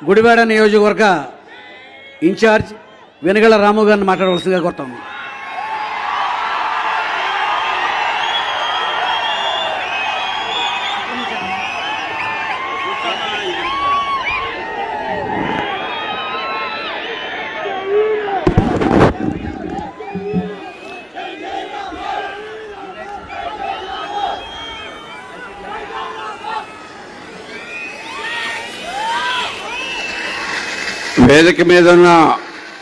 గుడివాడ నియోజకవర్గ ఇన్ఛార్జ్ వెనుగల రాము గారిని మాట్లాడవలసిందిగా కోరుతాము వేదిక మీద ఉన్న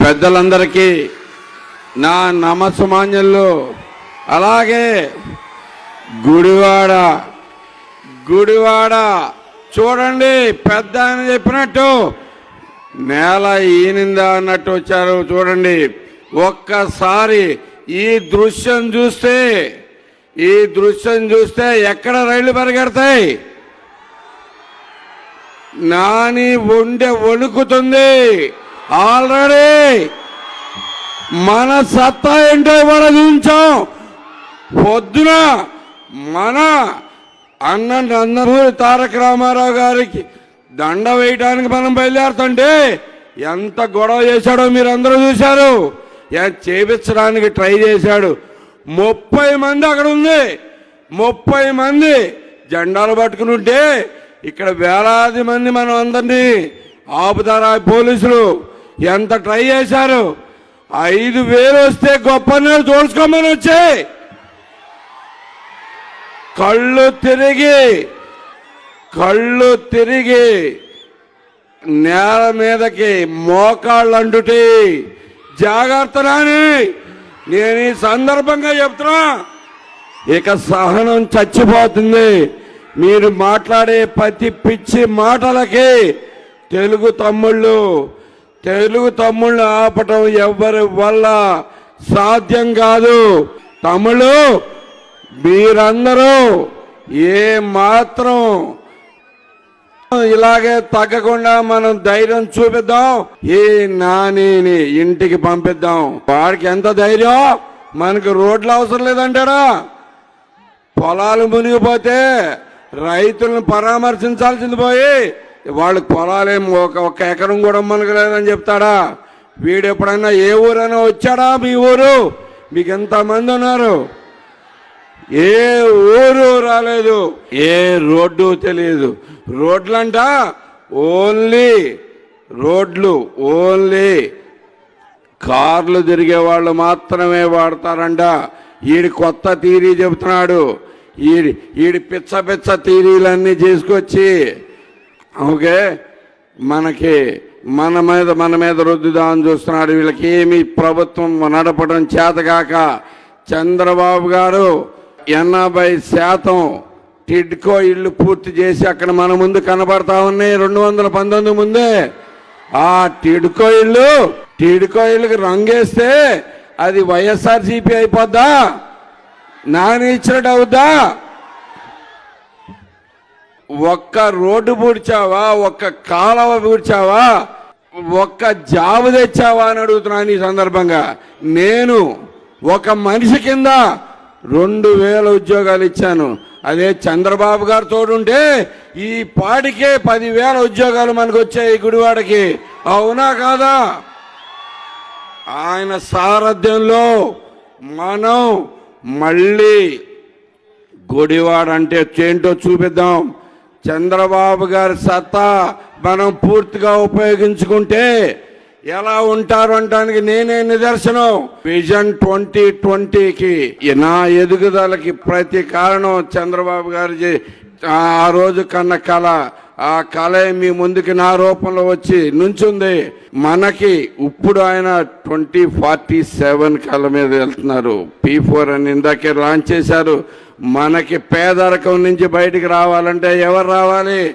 పెద్దలందరికీ నా నమస్సుమాన్యులు అలాగే గుడివాడ గుడివాడ చూడండి పెద్ద అని చెప్పినట్టు నేల ఈనిందా అన్నట్టు వచ్చారు చూడండి. ఒక్కసారి ఈ దృశ్యం చూస్తే ఈ దృశ్యం చూస్తే ఎక్కడ రైళ్ళు పరిగెడతాయి? నాని ఉండే వణుకుతుంది ఆల్రెడీ మన సత్తా ఏంటో ఇవాళ చూపించాం. పొద్దున మన అన్న నందమూరి తారక రామారావు గారికి దండ వేయడానికి మనం బయలుదేరుతుంటే ఎంత గొడవ చేశాడో మీరు అందరూ చూశారు చేపించడానికి ట్రై చేశాడు. ముప్పై మంది అక్కడ ఉంది. ముప్పై మంది జెండాలు పట్టుకుని ఉంటే ఇక్కడ వేలాది మంది మనం అందరినీ ఆపుతారా పోలీసులు? ఎంత ట్రై చేశారు? ఐదు వేలు వస్తే గొప్ప నీళ్ళు తోడుచుకోమని వచ్చాయి కళ్ళు తిరిగి కళ్ళు తిరిగి నేల మీదకి మోకాళ్ళు అంటుటి. జాగ్రత్తరాని నేను ఈ సందర్భంగా చెప్తున్నా. ఇక సహనం చచ్చిపోతుంది. మీరు మాట్లాడే ప్రతి పిచ్చి మాటలకి తెలుగు తమ్ముళ్ళు తెలుగు తమ్ముళ్ళు ఆపటం ఎవరి వల్ల సాధ్యం కాదు. తమ్ముళ్ళు మీరందరూ ఏ మాత్రం ఇలాగే తగ్గకుండా మనం ధైర్యం చూపిద్దాం. ఈ నానిని ఇంటికి పంపిద్దాం. వాడికి ఎంత ధైర్యం? మనకు రోడ్లు అవసరం లేదంటారా? పొలాలు మునిగిపోతే రైతులను పరామర్శించాల్సింది పోయి వాళ్ళకి పొలాలేం ఒక ఒక ఎకరం కూడా మనకు లేదని చెప్తాడా? వీడు ఎప్పుడైనా ఏ ఊరైనా వచ్చాడా మీ ఊరు? మీకు ఎంతమంది ఉన్నారు? ఏ ఊరు రాలేదు ఏ రోడ్డు తెలియదు. రోడ్లంట ఓన్లీ రోడ్లు ఓన్లీ. కార్లు తిరిగే వాళ్ళు మాత్రమే వాడతారంట. వీడి కొత్త తీరీ చెబుతున్నాడు. ఈడి ఈడి పిచ్చ పిచ్చ థీరీలన్నీ చేసుకొచ్చి ఓకే మనకి మన మీద మన మీద రుద్దుదామని చూస్తున్నాడు. వీళ్ళకి ఏమి ప్రభుత్వం నడపడం చేతగాక చంద్రబాబు గారు ఎనభై శాతం టిడ్కో ఇల్లు పూర్తి చేసి అక్కడ మన ముందు కనబడతా ఉన్నాయి రెండు వందల పంతొమ్మిది ముందే. ఆ టిడ్కో ఇల్లు టిడ్కో ఇల్లుకి రంగేస్తే అది వైఎస్ఆర్ సిపి అయిపోద్దా? నాని ఇచ్చినట్టు అవుద్దా? ఒక్క రోడ్డు పూడ్చావా? ఒక్క కాలవ పూడ్చావా? ఒక్క జాబు తెచ్చావా అని అడుగుతున్నాను ఈ సందర్భంగా. నేను ఒక మనిషి కింద రెండు వేల ఉద్యోగాలు ఇచ్చాను. అదే చంద్రబాబు గారు తోడుంటే ఈ పాటికే పదివేల ఉద్యోగాలు మనకు వచ్చాయి గుడివాడకి. అవునా కాదా? ఆయన సారథ్యంలో మనం మళ్ళీ గుడివాడ అంటే ఏంటో చూపిద్దాం. చంద్రబాబు గారి సత్తా మనం పూర్తిగా ఉపయోగించుకుంటే ఎలా ఉంటారు అంటానికి నేనే నిదర్శనం. విజన్ ట్వంటీ ట్వంటీకి నా ఎదుగుదలకి ప్రతి కారణం చంద్రబాబు గారి ఆ రోజు కన్న కళ ఆ కళ మీ ముందుకి నా రూపంలో వచ్చి నుంచుంది. మనకి ఇప్పుడు ఆయన ట్వంటీ ఫార్టీ సెవెన్ కళ మీద వెళ్తున్నారు. పీ ఫోర్ అని ఇందాకే లాంచ్ చేశారు. మనకి పేదరికం నుంచి బయటికి రావాలంటే ఎవరు రావాలి?